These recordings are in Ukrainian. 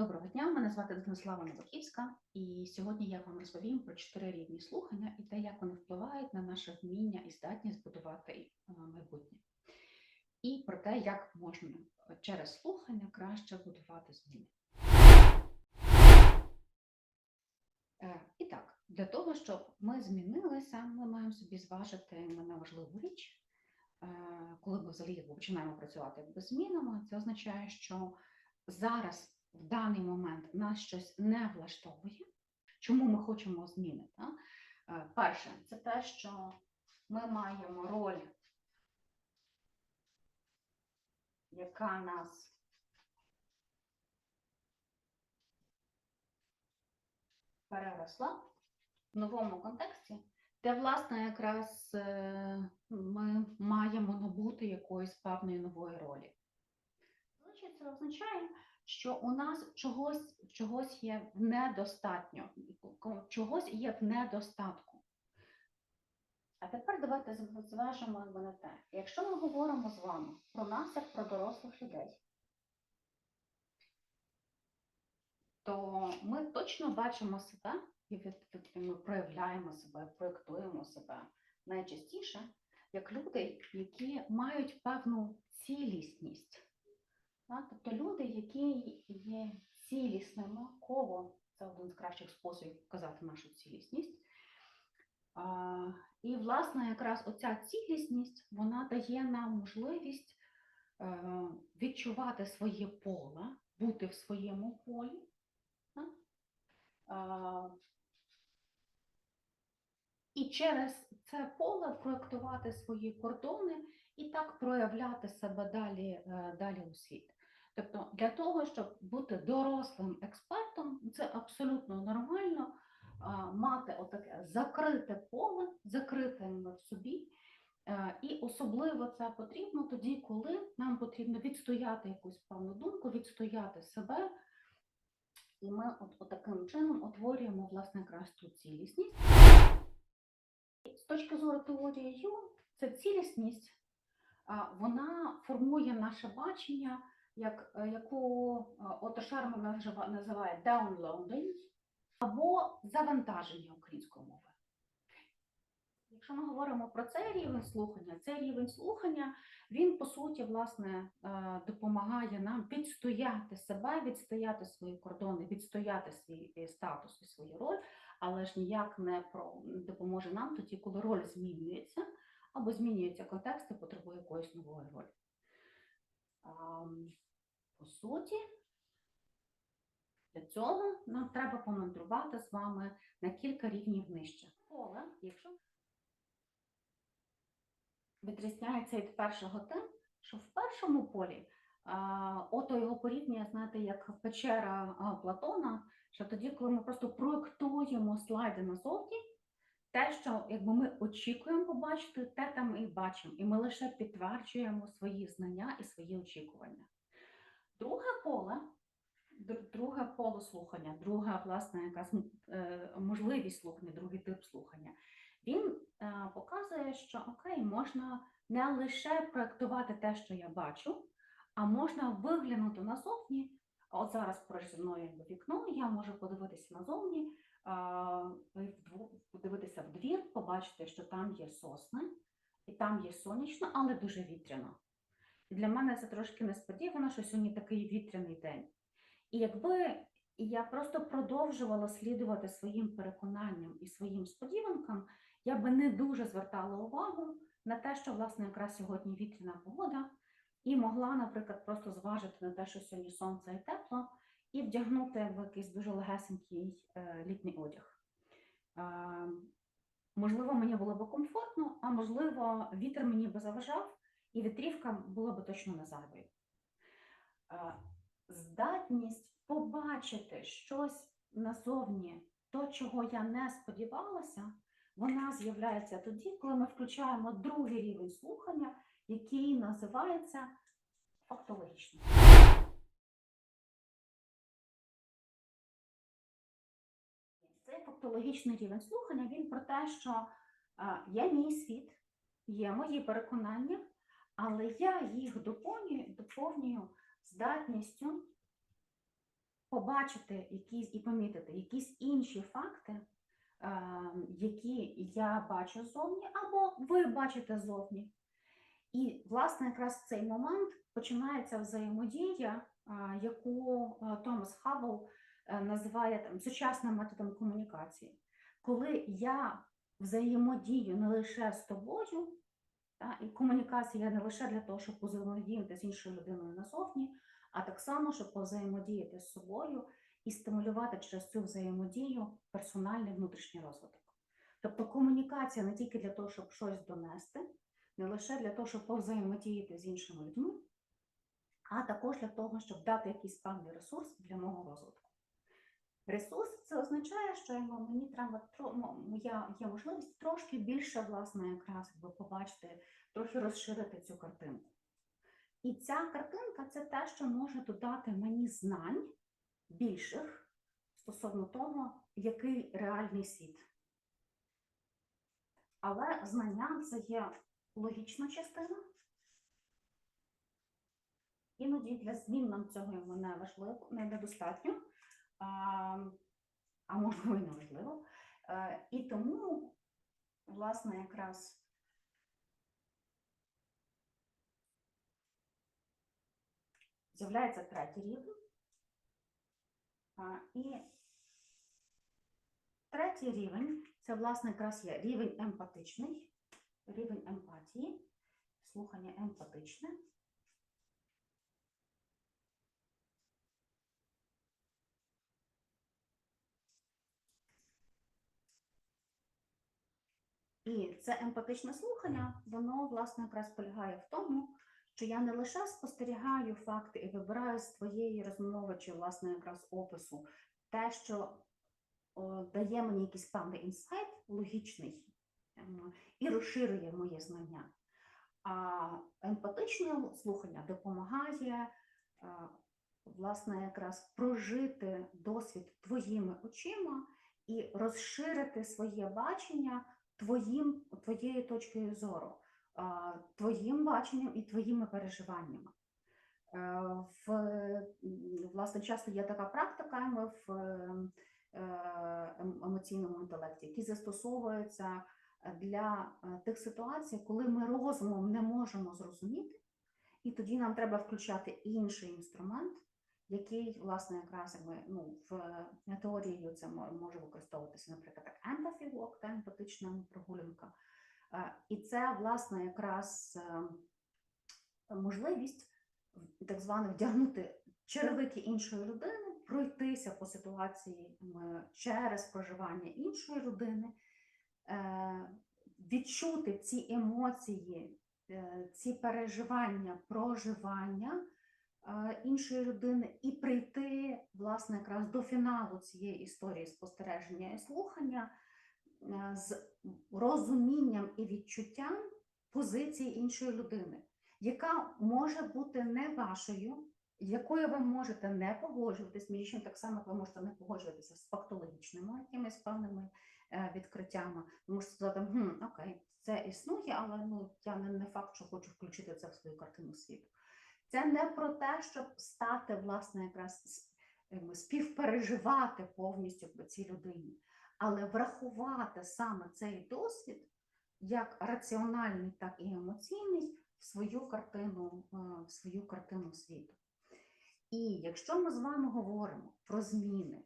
Доброго дня, мене звати Денислава Новаківська, і сьогодні я вам розповім про чотири рівні слухання і те, як вони впливають на наше вміння і здатність будувати е, майбутнє, і про те, як можна через слухання краще будувати зміни. Е, І так, для того, щоб ми змінилися, ми маємо собі зважити на важливу річ. Е, Коли ми взагалі починаємо працювати якби з змінами, це означає, що зараз в даний момент нас щось не влаштовує. Чому ми хочемо зміни? та? Е, Перше, це те, що ми маємо роль, яка нас переросла в новому контексті, де, власне, якраз е, ми маємо набути якоїсь певної нової ролі. Це означає, що у нас чогось, чогось є в недостатньо, чогось є в недостатку. А тепер давайте зважимо на те. Якщо ми говоримо з вами про нас як про дорослих людей, то ми точно бачимо себе і ми проявляємо себе, проєктуємо себе найчастіше як люди, які мають певну цілісність. Тобто люди, які є цілісними, коло це один з кращих способів показати нашу цілісність. І, власне, якраз оця цілісність вона дає нам можливість е, відчувати своє поле, бути в своєму полі. і через це поле проєктувати свої кордони і так проявляти себе далі, е, далі у світ. Тобто для того, щоб бути дорослим експертом, це абсолютно нормально мати отаке закрите поле, закрите в собі. Е, І особливо це потрібно тоді, коли нам потрібно відстояти якусь певну думку, відстояти себе. І ми от, от таким чином утворюємо власне якраз цю цілісність. З точки зору теорії Ю, ця цілісність вона формує наше бачення, як, е, яку е, Ото Шарма називає downloading або завантаження української мови. Якщо ми говоримо про цей рівень слухання, цей рівень слухання, він по суті власне е, допомагає нам відстояти себе, відстояти свої кордони, відстояти свій статус і свою роль, але ж ніяк не про допоможе нам тоді, коли роль змінюється або змінюється контекст і потребує якоїсь нової ролі. По суті, для цього нам треба помандрувати з вами на кілька рівнів нижче. Поле, якщо відрізняється від першого тим, що в першому полі ото його порівнює, знаєте, як печера Платона, що тоді, коли ми просто проєктуємо слайди назовні, те, що якби ми очікуємо побачити, те там і бачимо, і ми лише підтверджуємо свої знання і свої очікування. Друге поле, друге поле слухання, друга власне якась е, можливість слухання, другий тип слухання. Він е, показує, що окей, можна не лише проєктувати те, що я бачу, а можна виглянути назовні. А От зараз зі мною вікно, я можу подивитися назовні, подивитися в двір, побачити, що там є сосни, і там є сонячно, але дуже вітряно. І для мене це трошки несподівано, що сьогодні такий вітряний день. І якби я просто продовжувала слідувати своїм переконанням і своїм сподіванкам, я би не дуже звертала увагу на те, що власне якраз сьогодні вітряна погода, і могла, наприклад, просто зважити на те, що сьогодні сонце і тепло, і вдягнути в якийсь дуже легесенький е, літній одяг. Е, можливо, мені було б комфортно, а можливо, вітер мені би заважав, і вітрівка була б точно не зайвою. Е, здатність побачити щось назовні, то, чого я не сподівалася, вона з'являється тоді, коли ми включаємо другий рівень слухання, який називається фактологічним. Цей фактологічний рівень слухання він про те, що а, є мій світ, є мої переконання, але я їх доповнюю, доповнюю здатністю побачити якісь і помітити якісь інші факти, е, які я бачу ззовні, або ви бачите ззовні. І, власне, якраз в цей момент починається взаємодія, а, яку Томас Хаббл е, називає там сучасним методом комунікації. Коли я взаємодію не лише з тобою, та, і комунікація не лише для того, щоб взаємодіяти з іншою людиною назовні, а так само, щоб взаємодіяти з собою і стимулювати через цю взаємодію персональний внутрішній розвиток. Тобто комунікація не тільки для того, щоб щось донести, не лише для того, щоб повзаємодіяти з іншими людьми, а також для того, щоб дати якийсь певний ресурс для мого розвитку. Ресурс це означає, що йому- мені треба мо- моя є можливість трошки більше, власне, якраз побачити, трохи розширити цю картинку. І ця картинка це те, що може додати мені знань більших стосовно того, який реальний світ. Але знання це є логічна частина. Іноді для змін нам цього не важливо, не недостатньо, а, можливо і. Е, І тому, власне, якраз з'являється третій рівень. І третій рівень це, власне, якраз є рівень емпатичний, рівень емпатії, слухання емпатичне. І це емпатичне слухання, воно, власне, якраз полягає в тому, що я не лише спостерігаю факти і вибираю з твоєї розмови чи, власне, якраз опису те, що о, дає мені якийсь певний інсайт логічний ем, і розширює моє знання. А емпатичне слухання допомагає, е, власне, якраз прожити досвід твоїми очима і розширити своє бачення твоїм, твоєю точкою зору, твоїм баченням і твоїми переживаннями. Е, В, власне, часто є така практика в е, ем- емоційному інтелекті, які застосовуються для е, тих ситуацій, коли ми розумом не можемо зрозуміти, і тоді нам треба включати інший інструмент, який, власне, якраз якби, ну, в теорією це може використовуватися, наприклад, як empathy walk, та емпатична прогулянка. Е, І це, власне, якраз е, можливість так звано вдягнути черевики іншої людини, пройтися по ситуації через проживання іншої людини, е, відчути ці емоції, ці переживання, проживання іншої людини і прийти, власне, якраз до фіналу цієї історії спостереження і слухання е, з розумінням і відчуттям позиції іншої людини, яка може бути не вашою, якою ви можете не погоджуватись, між так само ви можете не погоджуватися з фактологічними якимись певними е, відкриттями. Ви можете сказати, хм, окей, це існує, але ну я не факт, що хочу включити це в свою картину світу. Це не про те, щоб стати, власне, якраз співпереживати повністю по цій людині, але врахувати саме цей досвід як раціональний, так і емоційний в свою картину, е, в свою картину світу. І якщо ми з вами говоримо про зміни,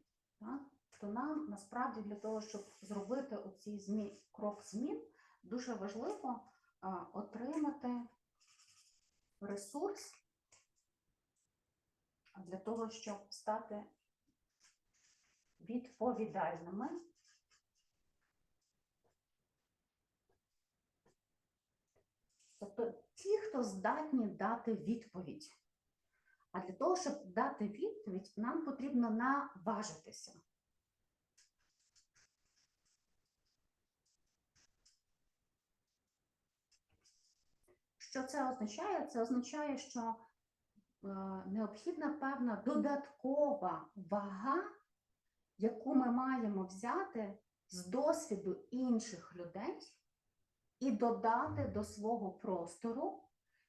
то нам насправді для того, щоб зробити оцей змі... крок змін, дуже важливо отримати ресурс для того, щоб стати відповідальними Тобто ті, хто здатні дати відповідь. А для того, щоб дати відповідь, нам потрібно наважитися. Що це означає? Це означає, що необхідна певна додаткова вага, яку ми маємо взяти з досвіду інших людей і додати до свого простору,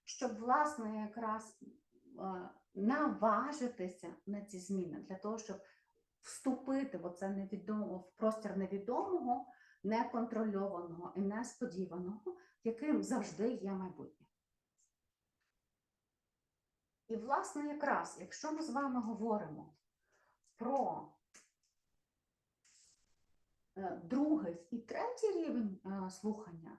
щоб, власне, якраз е, наважитися на ці зміни для того, щоб вступити в це невідомо в простір невідомого, неконтрольованого і несподіваного, яким завжди є майбутнє. І, власне, якраз, якщо ми з вами говоримо про е, другий і третій рівень е, слухання,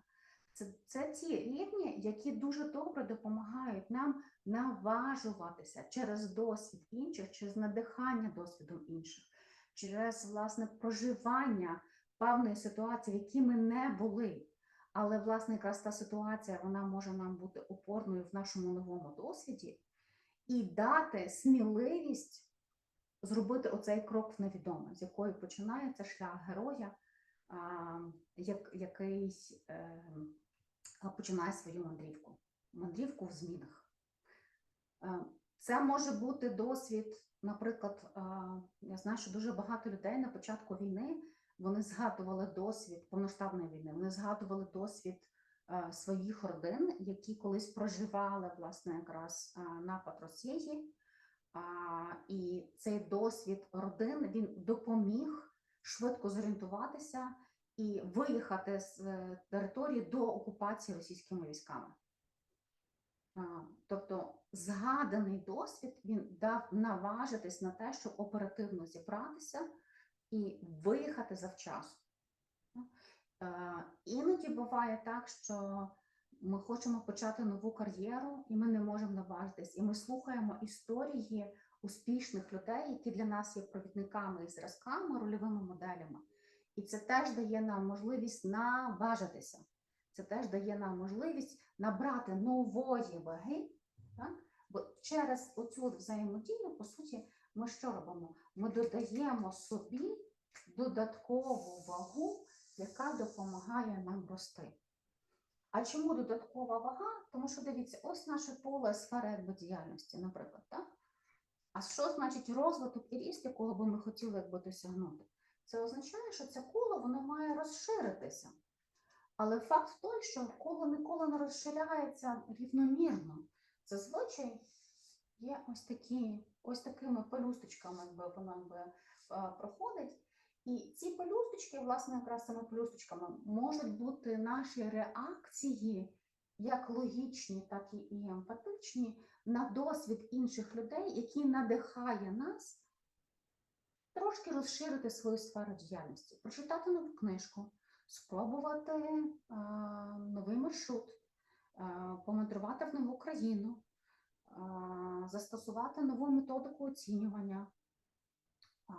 це, це ті рівні, які дуже добре допомагають нам наважуватися через досвід інших, через надихання досвідом інших, через власне проживання певної ситуації, в якій ми не були. Але, власне, якраз та ситуація вона може нам бути опорною в нашому новому досвіді і дати сміливість зробити оцей крок в невідоме, з якої починається шлях героя, який е, починає свою мандрівку. Мандрівку в змінах. Е, Це може бути досвід, наприклад, я знаю, що дуже багато людей на початку війни вони згадували досвід повноштабної війни, вони згадували досвід своїх родин, які колись проживали власне якраз е, напад Росії. І цей досвід родин він допоміг швидко зорієнтуватися і виїхати з е, території до окупації російськими військами. Тобто згаданий досвід він дав наважитись на те, щоб оперативно зібратися і виїхати завчасно. Е, Іноді буває так, що ми хочемо почати нову кар'єру, і ми не можемо наважитись. І ми слухаємо історії успішних людей, які для нас є провідниками і зразками, рольовими моделями. І це теж дає нам можливість наважитися. Це теж дає нам можливість набрати нової ваги. Так? Бо через оцю взаємодію, по суті, ми що робимо? Ми додаємо собі додаткову вагу, яка допомагає нам рости. А чому додаткова вага? Тому що дивіться, ось наше поле сфера якби діяльності, наприклад, так? А що значить розвиток і ріст, якого би ми хотіли якби досягнути? Це означає, що це коло воно має розширитися. Але факт в той, що коло ніколи не розширяється рівномірно. Зазвичай є ось такі, ось такими пелюсточками, якби воно якби, е, проходить. І ці пелюсточки, власне, якраз цими пелюсточками можуть бути наші реакції, як логічні, так і, емпатичні, на досвід інших людей, який надихає нас трошки розширити свою сферу діяльності, прочитати нову книжку, спробувати а, новий маршрут, а, помандрувати в нову країну, а, застосувати нову методику оцінювання. А,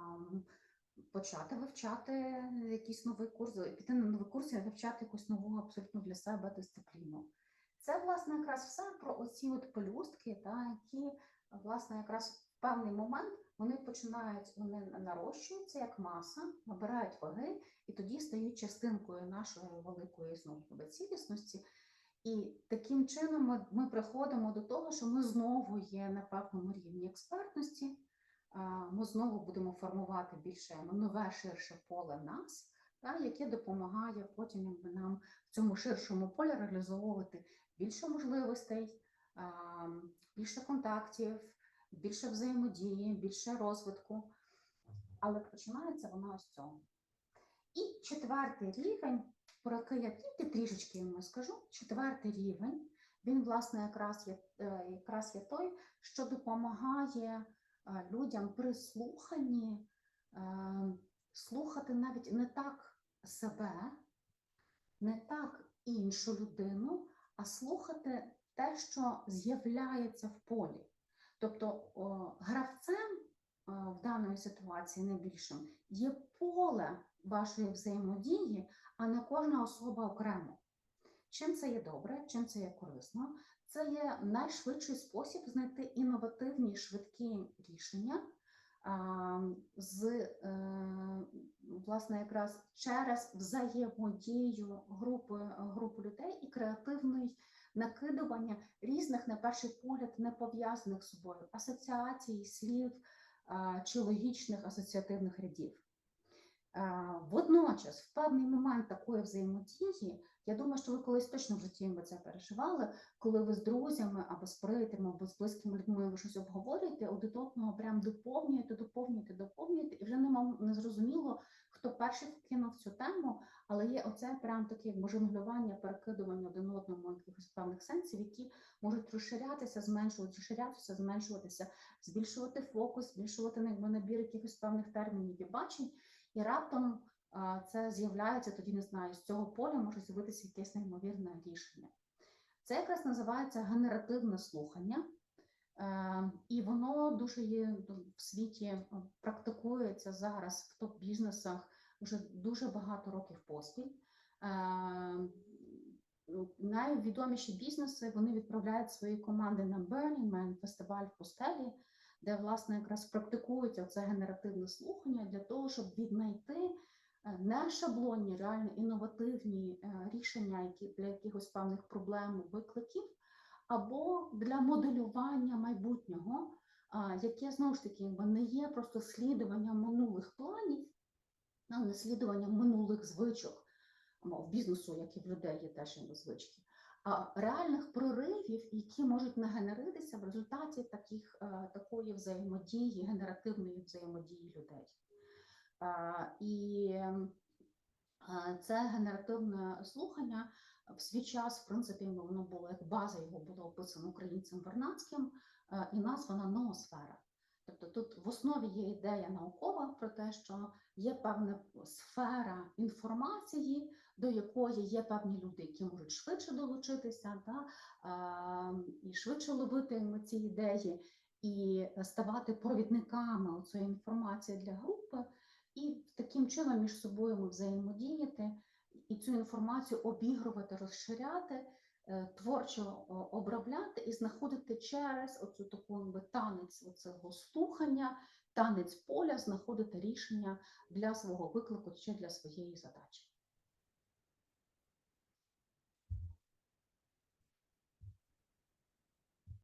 почати вивчати якийсь новий курс, піти на новий курс і вивчати якусь нову абсолютно для себе дисципліну. Це, власне, якраз все про оці от пелюстки, та, які, власне, якраз в певний момент вони починають, вони нарощуються як маса, набирають ваги і тоді стають частинкою нашої великої знову цілісності. І таким чином ми, ми приходимо до того, що ми знову є на певному рівні експертності ми знову будемо формувати більше нове ширше поле нас, та, яке допомагає потім нам в цьому ширшому полі реалізовувати більше можливостей, більше контактів, більше взаємодії, більше розвитку. Але починається воно з цього. І четвертий рівень, про який я тільки трішечки йому скажу, четвертий рівень, він, власне, якраз є, е, якраз є той, що допомагає людям при слуханні слухати навіть не так себе, не так іншу людину, а слухати те, що з'являється в полі. Тобто гравцем в даної ситуації найбільшим є поле вашої взаємодії, а не кожна особа окремо. Чим це є добре, чим це є корисно? Це є найшвидший спосіб знайти інновативні швидкі рішення з е, власне якраз через взаємодію групи, групи людей і креативний накидування різних, на перший погляд, не пов'язаних з собою асоціацій, слів чи логічних асоціативних рядів. Водночас, в певний момент такої взаємодії, я думаю, що ви колись точно в житті це переживали, коли ви з друзями або з приятелями, або з близькими людьми ви щось обговорюєте, один одного прям доповнюєте, доповнюєте, доповнюєте, і вже нема не зрозуміло, хто перший вкинув цю тему, але є оце прям таке жонглювання, перекидування один одному якихось певних сенсів, які можуть розширятися, зменшуватися, розширятися, зменшуватися, збільшувати фокус, збільшувати набір якихось певних термінів і бачень. І раптом це з'являється тоді, не знаю, з цього поля може з'явитися якесь неймовірне рішення. Це якраз називається генеративне слухання, Е, і воно дуже є в світі е, практикується зараз в топ-бізнесах вже дуже багато років поспіль. Е, ну, Найвідоміші бізнеси вони відправляють свої команди на Burning Man, фестиваль в пустелі, де власне якраз практикується це генеративне слухання для того, щоб віднайти не шаблонні, реально інновативні е, рішення, які для якихось певних проблем, викликів, або для моделювання майбутнього, яке знову ж таки не є просто слідуванням минулих планів, а не слідуванням минулих звичок. В бізнесу, як і в людей є теж звички, а реальних проривів, які можуть нагенеритися в результаті таких, е, такої взаємодії, генеративної взаємодії людей. І е, це генеративне слухання в свій час, в принципі, воно було як база його було описано українцем Вернадським е, і названа ноосфера. Тобто тут в основі є ідея наукова про те, що є певна сфера інформації, до якої є певні люди, які можуть швидше долучитися, да, е, і швидше ловити ці ідеї, і ставати провідниками цієї інформації для групи, і таким чином між собою ми взаємодіяти і цю інформацію обігрувати, розширяти, е, творчо обробляти і знаходити через оцю таку якби, танець оцього слухання, танець поля, знаходити рішення для свого виклику чи для своєї задачі.